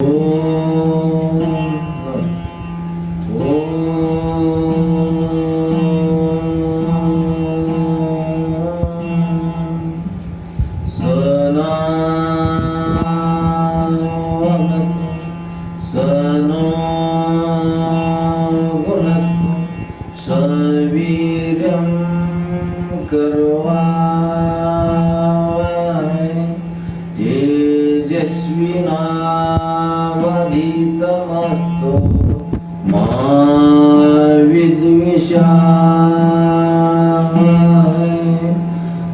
我。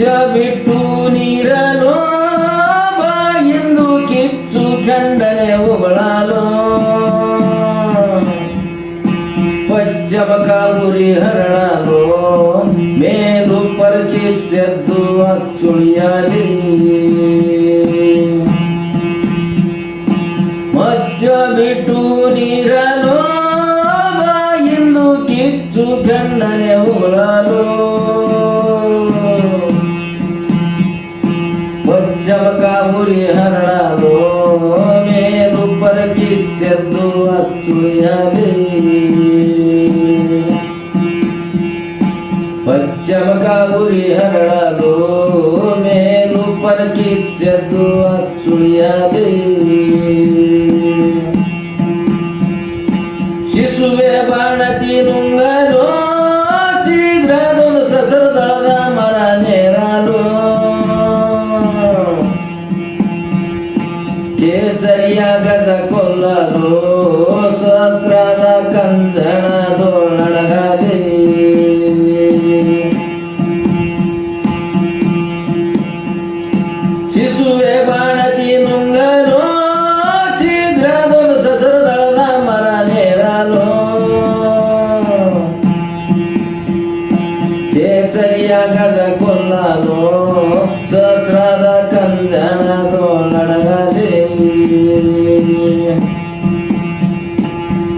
ಮಚ್ಚ ಬಿಟ್ಟು ನೀರಲು ಎಂದು ಕಿಚ್ಚು ಖಂಡನೆ ಉಗಳಲು ಪಶ್ಚಿಮ ಕಾಬುರಿ ಹರಳಲು. ಮೇಲು ಪರಕಿಚ್ಚೆದ್ದು ಅಚ್ಚುಳಿಯಲಿ. ಪಶ್ಚಿಮ ಕಾಬುರಿ ಹರಳಲು ಮೇಲು ಪರಕಿಚ್ಚೆದ್ದು ಅಚ್ಚುಳಿಯಲಿ ಶಿಶುವೆ ಬಾಣತಿ ನುಂಗಲು ಶೀಘ್ರದೊಂದು ಸಸರದೊಳಗ ಮರ ನೇರಲು ಕೇಸರಿಯ ಗಜ ಕೊಲ್ಲಲು ಸಹಸ್ರದ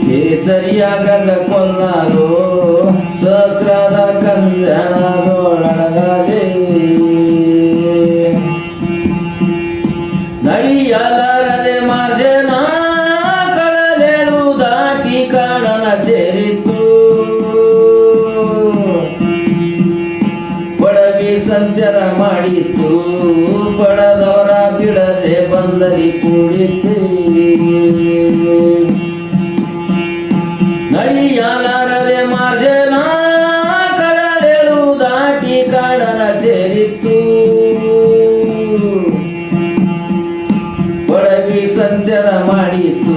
ಕೇಸರಿಯ ಗಜ ಕೊಲ್ಲಲು ಸಹಸ್ರದ ಕಂಜನದೊಳಗಲಿ ನಳಿಯಲಾರದೆ ಮಾರ್ಜನ ಕೂಡಿತು ನಳಿಯಲಾರದೆ ಮಾರ್ಜನ ಕಡಲೇಳು ದಾಟಿ ಕಾಡನ ಸೇರಿತು ಪಡವಿ ಸಂಚಾರ ಮಾಡಿತು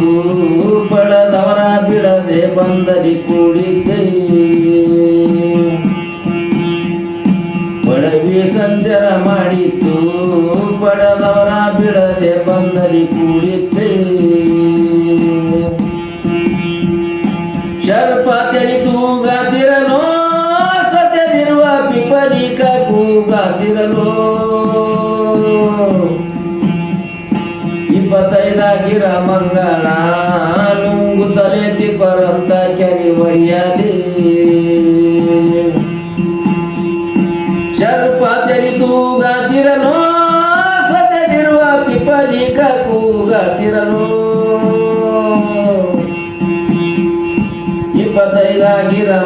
ಪಡದವರ ಬಿಡದೆ ಬಂದರಿ ಕೂಡಿದ್ದೆ ಸಂಚಾರ ಮಾಡಿತ್ತು ಪಡದವರ ಬಿಡದೆ ಬಂದರಿ ಕೂಡಿತ್ತೆ ಶರ್ಪ ತೆಲಿತೂಗಾತಿರಲು ಸತ್ಯದಿರುವ ಪಿಪಲಿಕ ಕೂಗಾತಿರಲು ಇಪ್ಪತ್ತೈದಾಗಿರ ಮಂಗಳ ನುಂಗು ತಲೆ ತಿಪ್ಪರಂತ ಕೆರಿ ಒಯ್ಯಲಿ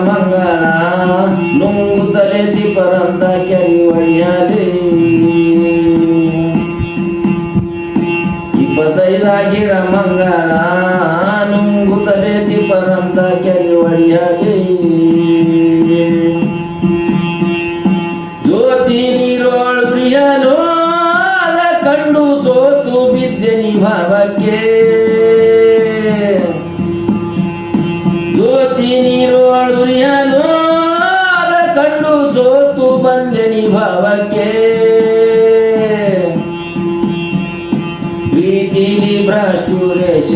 ಮಂಗಳ ನುಂಗು ತಲೆ ದಿಪರಂತ ಒಳ್ಯಾಲಿ ಇಪ್ಪತ್ತೈದಾಗಿರ ಮಂಗಳ ನುಂಗು ತಲೆ ದಿಪರಂತ ಒಳ್ಯಾಲಿ ಜ್ಯೋತಿ ನೀರೋಳು ಅದ ಕಂಡು ಸೋತು ಬಿದ್ದೆ ನಿಭಾವಕ್ಕೆ ಜ್ಯೋತಿ ಭವಕ್ಕೆ ಭಾವಕ್ಕೆ. ಪ್ರೀತಿಲಿ ಭ್ರಷ್ಟುರೇಶ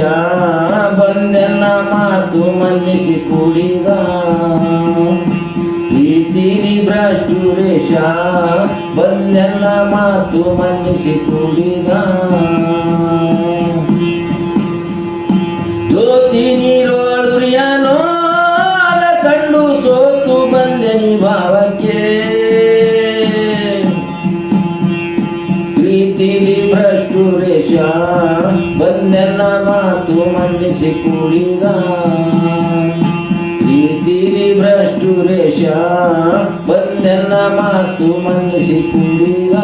ಬಂದೆಲ್ಲ ಮಾತು ಮನ್ನಿಸಿ ಕುಡಿದ ಪ್ರೀತಿಲಿ ಭ್ರಷ್ಟುರೇಶ ಬಂದೆಲ್ಲ ಮಾತು ಮನ್ನಿಸಿ ಕೂಡಿದ ರೇಷ ಬಂದೆಲ್ಲ ಮಾತು ಮನ್ನಿಸಿ ಕೂಡಿದ. ಪ್ರೀತಿಲಿ ಭ್ರಷ್ಟು ರೇಷ, ಬಂದೆಲ್ಲ ಮಾತು ಮನ್ನಿಸಿ ಕೂಡಿದ.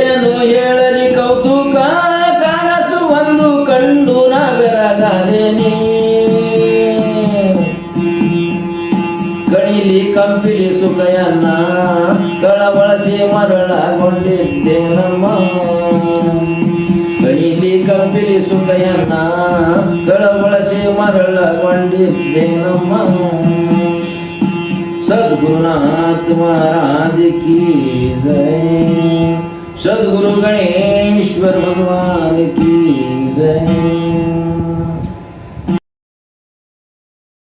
ಏನು ಹೇಳಲಿ ಕೌತುಕ, ಕನಸು ಒಂದು ಕಂಡು ನಾ. ಬೆರಗಾಲೇನಿ ಕಣಿಲಿ ಕಂಪಿಲಿ ಸುಖಯನ್ನ ಮರಳಗೊಂಡಿದ್ದೇನಮ್ಮ ಕೈಲಿ ಕಂಪಿಲಿಸುಗಯನ್ನ ಕಳವಳಸಿ ಮರಳಗೊಂಡಿದ್ದೇನಮ್ಮ ಸದ್ಗುರುನಾಥ ಮಹಾರಾಜ ಕಿ ಜಯ ಸದ್ಗುರು ಗಣೇಶ್ವರ ಭಗವಾನ್ ಕಿ ಜಯ